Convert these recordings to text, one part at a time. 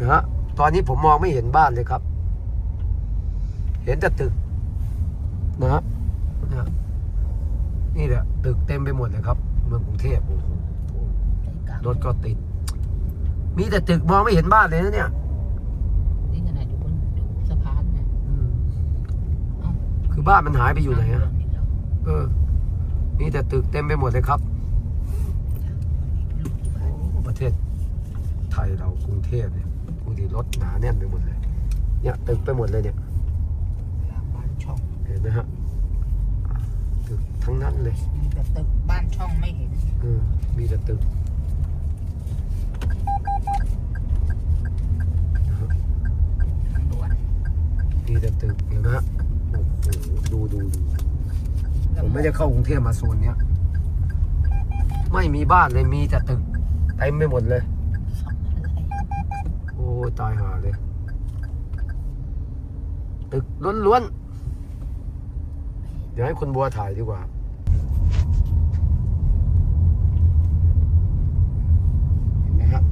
นะฮะตอนนี้ผมมองไม่เห็นบ้านเลยครับ เห็นแต่ตึกนะฮะนะนี่แหละตึกเต็มไปหมดเลยครับ เมืองกรุงเทพโอ้โหใจกลางรถก็ติด มีแต่ตึกมองไม่เห็นบ้านเลยนะเนี่ยนี่ขนาดอยู่บนอยู่สะพานนะอืมเอ้าคือบ้านมันหายไปอยู่ไหนอะทางด่วกแล้วเออมีแต่ตึกเต็มไปหมดเลยครับลูกที่บ้านโอ้ประเทศไทยเรากรุงเทพเนี่ย บางทีรถหนาแน่นไปหมดเลย เนี่ยตึกไปหมดเลยเนี่ยลามบ้านช่องเห็นไหมฮะตึกทั้งนั้นเลยมีแต่ตึกบ้านช่องไม่เห็นเออมีแต่ตึกนะฮะทางด่วนมีแต่ตึกเห็นไหมฮะโอ้โหดูดูดูผมไม่ได้เข้ากรุงเทพมาโซนเนี้ยไม่มีบ้านเลยมีแต่ตึกเต็มไปหมดเลย ซ่อมอะไร โอ้ย ตายหาเลยตึกล้วนๆ เดี๋ยวให้คุณบัวถ่ายดีกว่า เห็นไหมครับ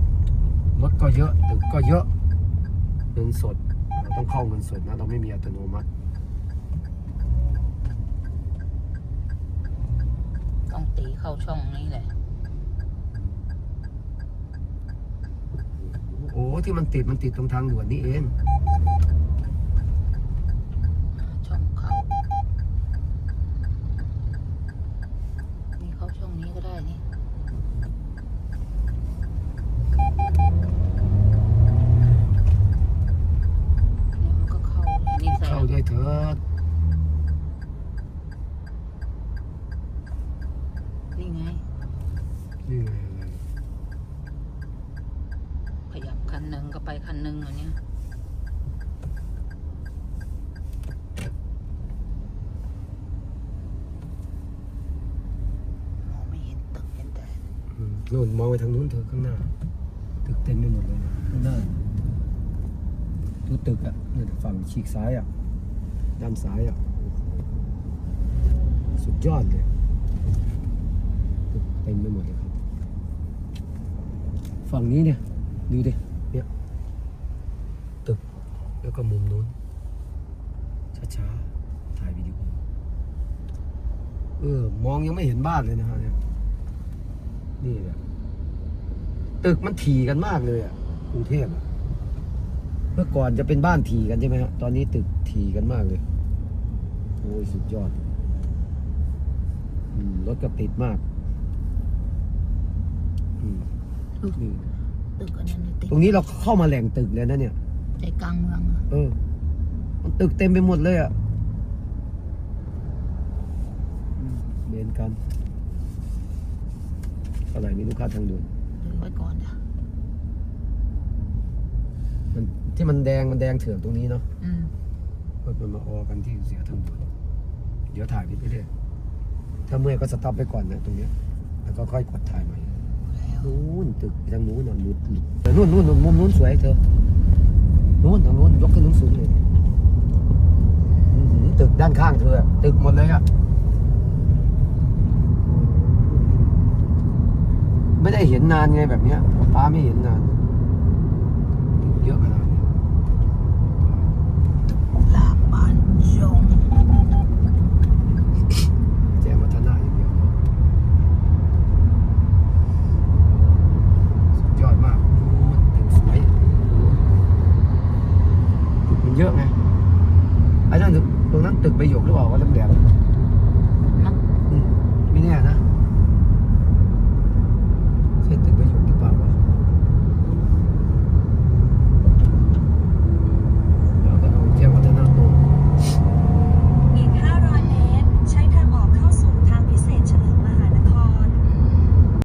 รถก็เยอะ ตึกก็เยอะ เงินสด เราต้องเข้าเงินสดนะ เราไม่มีอัตโนมัติต้องตีเข้าช่องนี้แหละ โอ้ ที่มันติดมันติดตรงทางด่วนนี่เองช่องเข้านี่เข้าช่องนี้ก็ได้นี่เนี่ยมันก็เข้าเลยนี่ใส่เข้าด้วยเถิดนี่ไง นี่ไง ขยับ คันหนึ่งก็ไปคันหนึ่งอันเนี้ยมองไม่เห็นตึกเห็นแต่อืมนู่นมองไปทางนู้นเถอะข้างหน้า ตึกเต็มไปหมดเลยนะข้างหน้าดูตึกอะเนี่ยฝั่งฉีกซ้ายอะด้านซ้ายอะโอ้โหสุดยอดเลยตึกเต็มไปหมดเลยครับ ฝั่งนี้เนี่ย ดูดิเนี่ยตึกแล้วก็มุมนู้นช้าๆถ่ายวิดีโอเออมองยังไม่เห็นบ้านเลยนะฮะเนี่ยนี่แหละตึกมันถี่กันมากเลยอะกรุงเทพอะเมื่อก่อนจะเป็นบ้านถี่กันใช่ไหมฮะตอนนี้ตึกถี่กันมากเลยโอ้ยสุดยอดรถก็ติดมาก อืมนี่ ตึกอันนั้นเนี่ยติดตรงนี้เราเข้ามาแหล่งตึกเลยนะเนี่ย ใจกลางเมืองอะเออ มันตึกเต็มไปหมดเลยอะอืมเรียนกันเท่าไหร่มีลูกค้าทางด่วนถือไว้ก่อนจ้ะมันที่มันแดงมันแดงเถือกตรงนี้เนาะอืมก็มันมาออกันที่เสียทางด่วนเดี๋ยวถ่ายไปเรื่อยๆถ้าเมื่อยก็สต็อปไปก่อนนะตรงเนี้ย แล้วก็ค่อยกดถ่ายใหม่แล้ว นู้นตึกทางนู้นน่ะหลุดหลุดแต่นู้นนู้นนู้นมุมนู้นสวยเธอนู้นทางนู้นยกขึ้นสูงเลยตึกด้านข้างเธอตึกหมดเลยอะไม่ได้เห็นนานไงแบบเนี้ยป้าไม่เห็นนานตึกเยอะขนาดนี้ ลาบ้านช่อง แจมวัฒนาอย่างเดียวสุดยอดมากตึกสวยตึกมัน เยอะไงไอ้นั่นตรงนั้นตึกประโยคหรือเปล่าวะแหลมๆ